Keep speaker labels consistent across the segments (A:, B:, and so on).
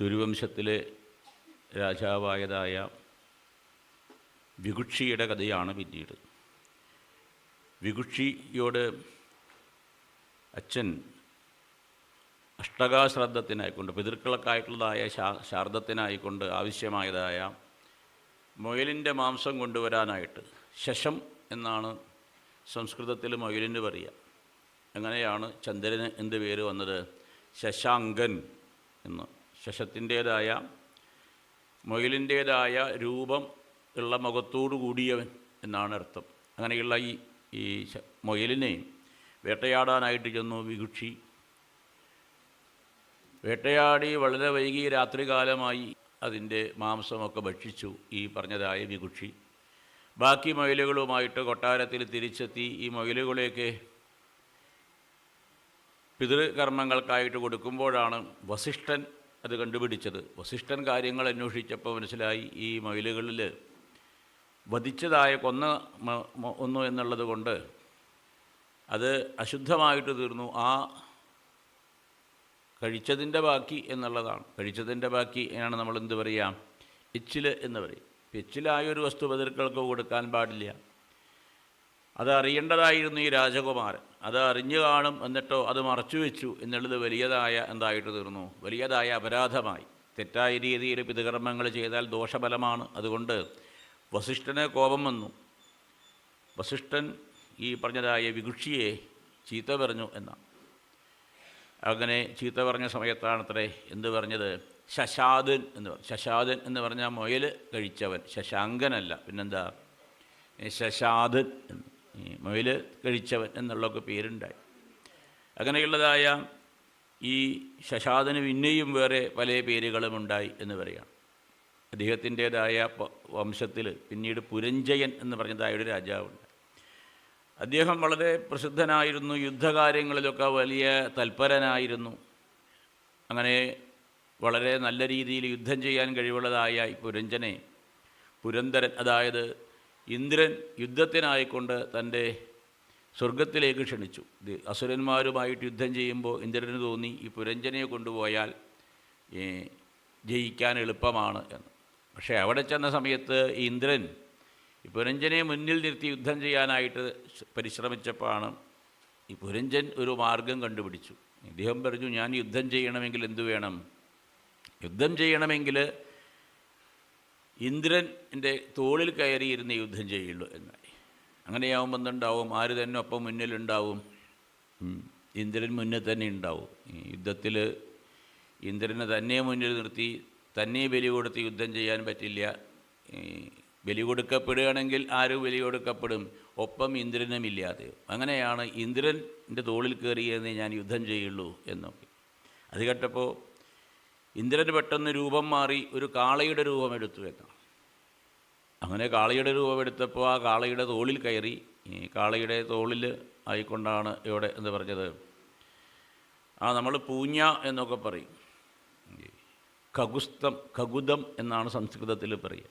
A: സൂര്യവംശത്തിലെ രാജാവായതായ വികുക്ഷിയുടെ കഥയാണ് പിന്നീട്. വികുക്ഷിയോട് അച്ഛൻ അഷ്ടകാശ്രദ്ധത്തിനായിക്കൊണ്ട് പിതൃക്കളക്കായിട്ടുള്ളതായ ശാ ശാർദത്തിനായിക്കൊണ്ട് ആവശ്യമായതായ മുയലിന്റെ മാംസം കൊണ്ടുവരാനായിട്ട് ശശം എന്നാണ് സംസ്കൃതത്തിൽ മുയലിന് പറയുക. അങ്ങനെയാണ് ചന്ദ്രന് എന്ത് പേര് വന്നത്? ശശാങ്കൻ എന്ന്. ശശത്തിന്റേതായ മൊയിലിന്റേതായ രൂപം ഉള്ള മുഖത്തോടു കൂടിയവൻ എന്നാണ് അർത്ഥം. അങ്ങനെയുള്ള ഈ ഈ മൊയിലിനെ വേട്ടയാടാനായിട്ട് ചെന്നു വികുക്ഷി വേട്ടയാടി വളരെ വൈകി രാത്രികാലമായി അതിന്റെ മാംസമൊക്കെ ഭക്ഷിച്ചു ഈ പറഞ്ഞതായ വികുക്ഷി ബാക്കി മുയലുകളുമായിട്ട് കൊട്ടാരത്തിൽ തിരിച്ചെത്തി ഈ മുയലുകളെയൊക്കെ പിതൃകർമ്മങ്ങൾക്കായിട്ട് കൊടുക്കുമ്പോഴാണ് വസിഷ്ഠൻ അത് കണ്ടുപിടിച്ചത്. വസിഷ്ഠൻ കാര്യങ്ങൾ അന്വേഷിച്ചപ്പോൾ മനസ്സിലായി ഈ മയിലുകളിൽ വധിച്ചതായ കൊന്ന ഒന്നു എന്നുള്ളത് കൊണ്ട് അത് അശുദ്ധമായിട്ട് തീർന്നു. ആ കഴിച്ചതിന്റെ ബാക്കി എന്നുള്ളതാണ്. കഴിച്ചതിന്റെ ബാക്കി ആണ് നമ്മൾ എന്ത് പറയുക? എച്ചിൽ എന്ന് പറയും. എച്ചിലായ ഒരു വസ്തു പിതൃക്കൾക്ക് കൊടുക്കാൻ പാടില്ല. അത് അറിയേണ്ടതായിരുന്നു ഈ രാജകുമാരൻ. അത് അറിഞ്ഞു കാണും എന്നിട്ടോ അത് മറച്ചു വെച്ചു എന്നുള്ളത് വലിയതായ എന്തായിട്ട് തീർന്നു? വലിയതായ അപരാധമായി. തെറ്റായ രീതിയിൽ പിതകർമ്മങ്ങൾ ചെയ്താൽ ദോഷഫലമാണ്. അതുകൊണ്ട് വസിഷ്ഠനെ കോപം വന്നു. വസിഷ്ഠൻ ഈ പറഞ്ഞതായ വികുക്ഷിയെ ചീത്ത പറഞ്ഞു എന്നാണ് അങ്ങനെ ചീത്ത പറഞ്ഞ സമയത്താണത്രേ എന്ത് പറഞ്ഞത്? ശശാദൻ എന്ന് പറഞ്ഞു. ശശാദൻ എന്ന് പറഞ്ഞാൽ മൊയൽ കഴിച്ചവൻ. ശശാങ്കനല്ല. പിന്നെന്താ? ശശാദൻ എന്ന്. മുയൽ കഴിച്ചവൻ എന്നുള്ളൊക്കെ പേരുണ്ടായി. അങ്ങനെയുള്ളതായ ഈ ശശാദന് പിന്നെയും വേറെ പല പേരുകളും ഉണ്ടായി എന്ന് പറയാം. അദ്ദേഹത്തിന്റേതായ വംശത്തിൽ പിന്നീട് പുരഞ്ജയൻ എന്ന് പറഞ്ഞതായ ഒരു രാജാവുണ്ട്. അദ്ദേഹം വളരെ പ്രസിദ്ധനായിരുന്നു യുദ്ധകാര്യങ്ങളിലൊക്കെ വലിയ തൽപരനായിരുന്നു. അങ്ങനെ വളരെ നല്ല രീതിയിൽ യുദ്ധം ചെയ്യാൻ കഴിവുള്ളതായ പുരഞ്ജനെ പുരന്തരൻ അതായത് ഇന്ദ്രൻ യുദ്ധത്തിനായിക്കൊണ്ട് തന്റെ സ്വർഗത്തിലേക്ക് ക്ഷണിച്ചു. അസുരന്മാരുമായിട്ട് യുദ്ധം ചെയ്യുമ്പോൾ ഇന്ദ്രന് തോന്നി ഈ പുരഞ്ജനയെ കൊണ്ടുപോയാൽ ജയിക്കാൻ എളുപ്പമാണ് എന്ന്. പക്ഷേ അവിടെ ചെന്ന സമയത്ത് ഇന്ദ്രൻ ഈ പുരഞ്ജനെ മുന്നിൽ നിർത്തി യുദ്ധം ചെയ്യാനായിട്ട് പരിശ്രമിച്ചപ്പോഴാണ് ഈ പുരഞ്ജൻ ഒരു മാർഗം കണ്ടുപിടിച്ചു. ഇദ്ദേഹം പറഞ്ഞു ഞാൻ യുദ്ധം ചെയ്യണമെങ്കിൽ എന്തു വേണം? യുദ്ധം ചെയ്യണമെങ്കിൽ ഇന്ദ്രൻ എന്റെ തോളിൽ കയറിയിരുന്ന് യുദ്ധം ചെയ്യുള്ളൂ എന്നായി. അങ്ങനെയാവുമ്പോൾ എന്തുണ്ടാവും? ആര് തന്നെ ഒപ്പം മുന്നിലുണ്ടാവും? ഇന്ദ്രൻ മുന്നിൽ തന്നെ ഉണ്ടാവും. യുദ്ധത്തിൽ ഇന്ദ്രനെ തന്നെ മുന്നിൽ നിർത്തി തന്നെ ബലി കൊടുത്ത് യുദ്ധം ചെയ്യാൻ പറ്റില്ല. ബലി കൊടുക്കപ്പെടുകയാണെങ്കിൽ ആര് ബലി കൊടുക്കപ്പെടും? ഒപ്പം ഇന്ദ്രനും ഇല്ലാതെ. അങ്ങനെയാണ് ഇന്ദ്രന്റെ തോളിൽ കയറിയെന്ന് ഞാൻ യുദ്ധം ചെയ്യുള്ളൂ എന്നൊക്കെ. അത് കേട്ടപ്പോൾ ഇന്ദ്രൻ പെട്ടെന്ന് രൂപം മാറി ഒരു കാളയുടെ രൂപം എടുത്തു എന്നാണ് അങ്ങനെ കാളയുടെ രൂപം എടുത്തപ്പോൾ ആ കാളയുടെ തോളിൽ കയറി. ഈ കാളയുടെ തോളിൽ ആയിക്കൊണ്ടാണ് ഇവിടെ എന്ന് പറഞ്ഞത്. ആ നമ്മൾ പൂഞ്ഞ എന്നൊക്കെ പറയും. ഖഗുസ്തം ഖഗുദം എന്നാണ് സംസ്കൃതത്തിൽ പറയുക.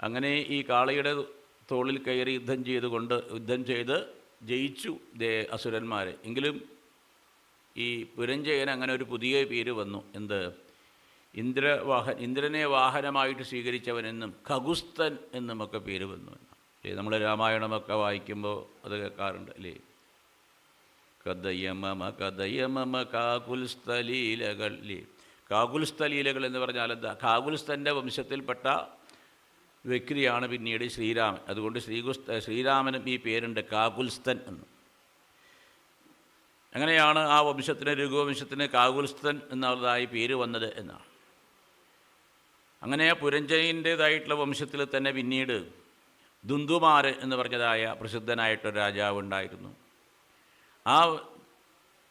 A: അങ്ങനെ ഈ കാളയുടെ തോളിൽ കയറി യുദ്ധം ചെയ്തുകൊണ്ട് യുദ്ധം ചെയ്ത് ജയിച്ചു ദേ അസുരന്മാരെ. എങ്കിലും ഈ പുരഞ്ജയൻ അങ്ങനെ ഒരു പുതിയ പേര് വന്നു. എന്ത്? ഇന്ദ്രവാഹൻ ഇന്ദ്രനെ വാഹനമായിട്ട് സ്വീകരിച്ചവനെന്നും ഖഗുസ്തൻ എന്നുമൊക്കെ പേര് വന്നു. അല്ലേ? നമ്മൾ രാമായണമൊക്കെ വായിക്കുമ്പോൾ അത് കേൾക്കാറുണ്ട് അല്ലേ? കഥയമമ കഥയമമ കാകുൽസ്ഥലീലകൾ അല്ലേ? കാകുൽസ്ഥലീലകൾ എന്ന് പറഞ്ഞാൽ എന്താ? കാകുൽസ്ഥന്റെ വംശത്തിൽപ്പെട്ട വ്യക്തിയാണ് പിന്നീട് ശ്രീരാമൻ. അതുകൊണ്ട് ശ്രീകുസ്ത ശ്രീരാമനും ഈ പേരുണ്ട് കാകുൽസ്ഥൻ എന്ന്. അങ്ങനെയാണ് ആ വംശത്തിന് രഘുവംശത്തിന് കാകുൽസ്ഥൻ എന്നുള്ളതായി പേര് വന്നത് എന്നാണ്. അങ്ങനെ പുരഞ്ജയന്റേതായിട്ടുള്ള വംശത്തിൽ തന്നെ പിന്നീട് ദുന്ദുമാർ എന്ന് പറഞ്ഞതായ പ്രസിദ്ധനായിട്ടൊരു രാജാവ് ഉണ്ടായിരുന്നു. ആ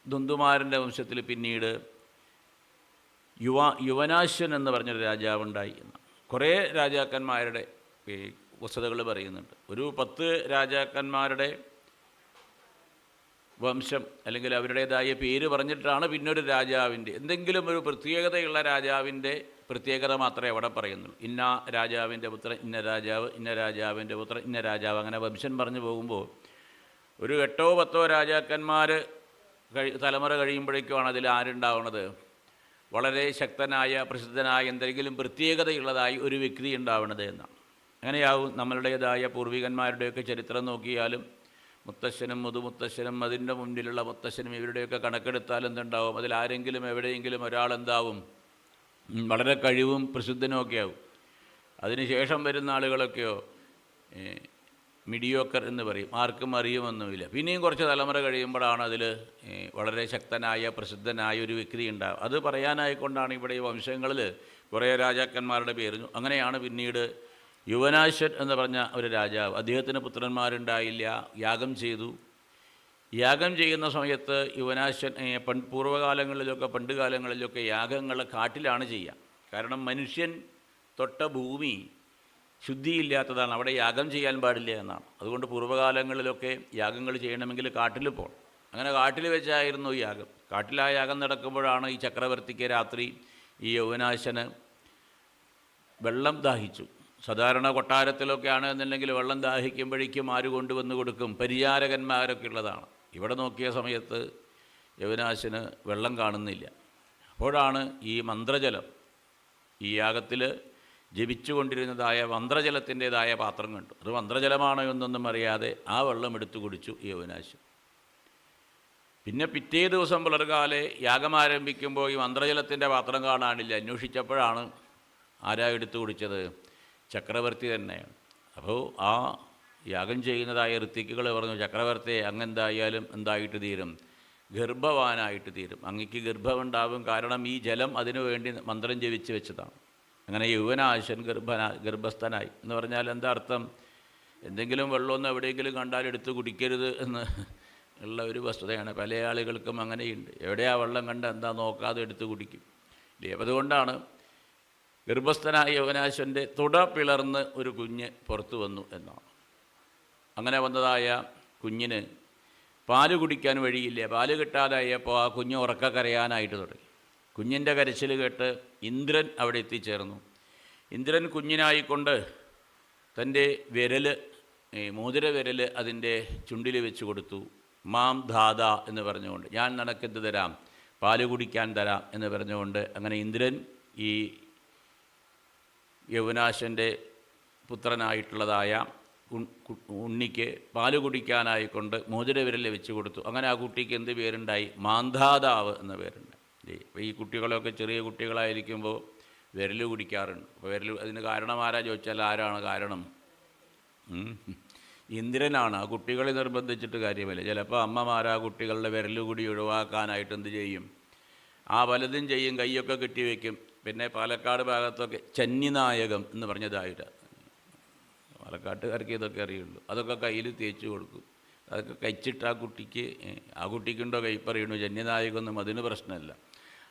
A: ദുന്ദുമാരന്റെ വംശത്തിൽ പിന്നീട് യുവ യുവനാശ്വൻ എന്ന് പറഞ്ഞൊരു രാജാവുണ്ടായി എന്ന്. കുറേ രാജാക്കന്മാരുടെ വസ്തുതകൾ പറയുന്നുണ്ട്. ഒരു പത്ത് രാജാക്കന്മാരുടെ വംശം അല്ലെങ്കിൽ അവരുടേതായ പേര് പറഞ്ഞിട്ടാണ് പിന്നൊരു രാജാവിന്റെ എന്തെങ്കിലും ഒരു പ്രത്യേകതയുള്ള രാജാവിന്റെ പ്രത്യേകത മാത്രമേ അവിടെ പറയുന്നുള്ളൂ. ഇന്ന രാജാവിന്റെ പുത്രൻ ഇന്ന രാജാവ് ഇന്ന രാജാവിന്റെ പുത്രൻ ഇന്ന രാജാവ് അങ്ങനെ വംശൻ പറഞ്ഞു പോകുമ്പോൾ ഒരു എട്ടോ പത്തോ രാജാക്കന്മാർ കഴി തലമുറ കഴിയുമ്പോഴേക്കുമാണ് അതിൽ ആരുണ്ടാവുന്നത്. വളരെ ശക്തനായ പ്രസിദ്ധനായ എന്തെങ്കിലും പ്രത്യേകതയുള്ളതായി ഒരു വ്യക്തി ഉണ്ടാവുന്നത് എന്നാണ്. അങ്ങനെയാവും നമ്മളുടേതായ പൂർവികന്മാരുടെയൊക്കെ ചരിത്രം നോക്കിയാലും മുത്തശ്ശനും മുതുമുത്തശ്ശനും അതിന്റെ മുന്നിലുള്ള മുത്തശ്ശനും ഇവരുടെയൊക്കെ കണക്കെടുത്താൽ എന്തുണ്ടാവും? അതിൽ ആരെങ്കിലും എവിടെയെങ്കിലും ഒരാളെന്താവും എന്താവും? വളരെ കഴിവും പ്രസിദ്ധനും ഒക്കെ ആവും അതിനുശേഷം വരുന്ന ആളുകളൊക്കെയോ മിഡിയോക്കർ എന്ന് പറയും. ആർക്കും അറിയുമൊന്നുമില്ല. പിന്നെയും കുറച്ച് തലമുറ കഴിയുമ്പോഴാണ് അതിൽ വളരെ ശക്തനായ പ്രസിദ്ധനായ ഒരു വ്യക്തി ഉണ്ടാവുക. അത് പറയാനായിക്കൊണ്ടാണ് ഇവിടെ ഈ വംശങ്ങളിൽ കുറേ രാജാക്കന്മാരുടെ പേര്. അങ്ങനെയാണ് പിന്നീട് യുവനാശ്വൻ എന്ന് പറഞ്ഞ ഒരു രാജാവ്. അദ്ദേഹത്തിന് പുത്രന്മാരുണ്ടായില്ല. യാഗം ചെയ്തു. യാഗം ചെയ്യുന്ന സമയത്ത് യുവനാശ്വൻ പണ്ട് പൂർവകാലങ്ങളിലൊക്കെ പണ്ട് കാലങ്ങളിലൊക്കെ യാഗങ്ങൾ കാട്ടിലാണ് ചെയ്യുക. കാരണം മനുഷ്യൻ തൊട്ട ഭൂമി ശുദ്ധിയില്ലാത്തതാണ്. അവിടെ യാഗം ചെയ്യാൻ പാടില്ല എന്നാണ്. അതുകൊണ്ട് പൂർവകാലങ്ങളിലൊക്കെ യാഗങ്ങൾ ചെയ്യണമെങ്കിൽ കാട്ടിൽ പോകണം അങ്ങനെ കാട്ടിൽ വെച്ചായിരുന്നു യാഗം. കാട്ടിൽ ആ യാഗം നടക്കുമ്പോഴാണ് ഈ ചക്രവർത്തിക്ക് രാത്രി ഈ യൗവനാശന് വെള്ളം ദാഹിച്ചു. സാധാരണ കൊട്ടാരത്തിലൊക്കെയാണ് എന്നുണ്ടെങ്കിൽ വെള്ളം ദാഹിക്കുമ്പോഴേക്കും ആര് കൊണ്ടുവന്ന് കൊടുക്കും? പരിചാരകന്മാരൊക്കെ ഉള്ളതാണ് ഇവിടെ നോക്കിയ സമയത്ത് യവനാശിന് വെള്ളം കാണുന്നില്ല. അപ്പോഴാണ് ഈ മന്ത്രജലം ഈ യാഗത്തിൽ ജപിച്ചുകൊണ്ടിരുന്നതായ മന്ത്രജലത്തിന്റെതായ പാത്രം കണ്ടു. അത് മന്ത്രജലമാണോ എന്നൊന്നും അറിയാതെ ആ വെള്ളം എടുത്തു കുടിച്ചു ഈ യവനാശൻ പിന്നെ പിറ്റേ ദിവസം പുലർകാലെ യാഗം ആരംഭിക്കുമ്പോൾ ഈ മന്ത്രജലത്തിന്റെ പാത്രം കാണാനില്ല. അന്വേഷിച്ചപ്പോഴാണ് ആരാ എടുത്തു കുടിച്ചത്? ചക്രവർത്തി തന്നെ അപ്പോൾ ആ യാഗം ചെയ്യുന്നതായ ഋത്തിക്കുകൾ പറഞ്ഞു ചക്രവർത്തി അങ്ങെന്തായാലും എന്തായിട്ട് തീരും? ഗർഭവാനായിട്ട് തീരും. അങ്ങക്ക് ഗർഭമുണ്ടാവും കാരണം ഈ ജലം അതിനു വേണ്ടി മന്ത്രം ജപിച്ച് വെച്ചതാണ്. അങ്ങനെ യുവനാശൻ ഗർഭന ഗർഭസ്ഥനായി. എന്ന് പറഞ്ഞാൽ എന്താ അർത്ഥം? എന്തെങ്കിലും വെള്ളമൊന്നും എവിടെയെങ്കിലും കണ്ടാൽ എടുത്ത് കുടിക്കരുത് എന്ന് ഉള്ള ഒരു വസ്തുതയാണ്. പല ആളുകൾക്കും അങ്ങനെയുണ്ട്. എവിടെയാ വെള്ളം കണ്ട എന്താ നോക്കാതെ എടുത്ത് കുടിക്കും. അതുകൊണ്ടാണ് ഗർഭസ്ഥനായ യവനാശന്റെ തുട പിളർന്ന് ഒരു കുഞ്ഞ് പുറത്തു വന്നു എന്നാണ്. അങ്ങനെ വന്നതായ കുഞ്ഞിന് പാൽ കുടിക്കാൻ വഴിയില്ല. പാൽ കിട്ടാതായപ്പോൾ ആ കുഞ്ഞ് ഉറക്ക കരയാനായിട്ട് തുടങ്ങി. കുഞ്ഞിന്റെ കരച്ചിൽ കേട്ട് ഇന്ദ്രൻ അവിടെ എത്തിച്ചേർന്നു. ഇന്ദ്രൻ കുഞ്ഞിനായിക്കൊണ്ട് തന്റെ വിരൽ മോതിര വിരൽ അതിന്റെ ചുണ്ടിൽ വെച്ച് കൊടുത്തു. മാം ധാത എന്ന് പറഞ്ഞുകൊണ്ട് ഞാൻ നിനക്കെന്ത് തരാം? പാൽ കുടിക്കാൻ തരാം എന്ന് പറഞ്ഞുകൊണ്ട് അങ്ങനെ ഇന്ദ്രൻ ഈ യൗവനാശന്റെ പുത്രനായിട്ടുള്ളതായ ഉണ്ണിക്ക് പാൽ കുടിക്കാനായിക്കൊണ്ട് മോതിരവിരൽ വെച്ച് കൊടുത്തു. അങ്ങനെ ആ കുട്ടിക്ക് എന്ത് പേരുണ്ടായി? മാന്ധാതാവ് എന്ന പേരുണ്ടായി ഈ കുട്ടികളൊക്കെ ചെറിയ കുട്ടികളായിരിക്കുമ്പോൾ വിരൽ കുടിക്കാറുണ്ട്. അപ്പോൾ വിരൽ അതിന് കാരണം ആരാ ചോദിച്ചാൽ ആരാണ് കാരണം? ഇന്ദ്രനാണ്. ആ കുട്ടികളെ നിർബന്ധിച്ചിട്ട് കാര്യമില്ല. ചിലപ്പോൾ അമ്മമാരാ കുട്ടികളുടെ വിരൽ കൂടി ഒഴിവാക്കാനായിട്ട് എന്ത് ചെയ്യും? ആ പലതും ചെയ്യും കൈയൊക്കെ കെട്ടി കെട്ടിവെക്കും. പിന്നെ പാലക്കാട് ഭാഗത്തൊക്കെ ചന്നിനായകം എന്ന് പറഞ്ഞതായിട്ട്. പാലക്കാട്ടുകാർക്ക് ഇതൊക്കെ അറിയുള്ളൂ. അതൊക്കെ കയ്യിൽ തേച്ച് കൊടുക്കും. അതൊക്കെ കഴിച്ചിട്ട് ആ കുട്ടിക്ക് ആ കുട്ടിക്കുണ്ടോ കൈപ്പറിയണു ജന്യനായകൊന്നും അതിന് പ്രശ്നമല്ല.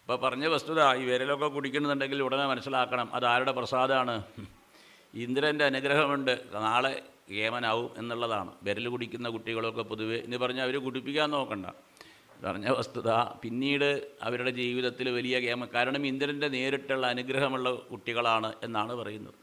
A: അപ്പോൾ പറഞ്ഞ വസ്തുത ഈ വിരലൊക്കെ കുടിക്കണമെന്നുണ്ടെങ്കിൽ ഉടനെ മനസ്സിലാക്കണം. അത് ആരുടെ പ്രസാദമാണ് ഇന്ദ്രന്റെ അനുഗ്രഹമുണ്ട്. നാളെ ഏമനാവും എന്നുള്ളതാണ്. വിരൽ കുടിക്കുന്ന കുട്ടികളൊക്കെ പൊതുവേ എന്ന് പറഞ്ഞാൽ അവർ കുടിപ്പിക്കാൻ നോക്കണ്ട. പറഞ്ഞ വസ്തുത. പിന്നീട് അവരുടെ ജീവിതത്തിൽ വലിയ കേമ കാരണം ഇന്ദ്രന്റെ നേരിട്ടുള്ള അനുഗ്രഹമുള്ള കുട്ടികളാണ് എന്നാണ് പറയുന്നത്.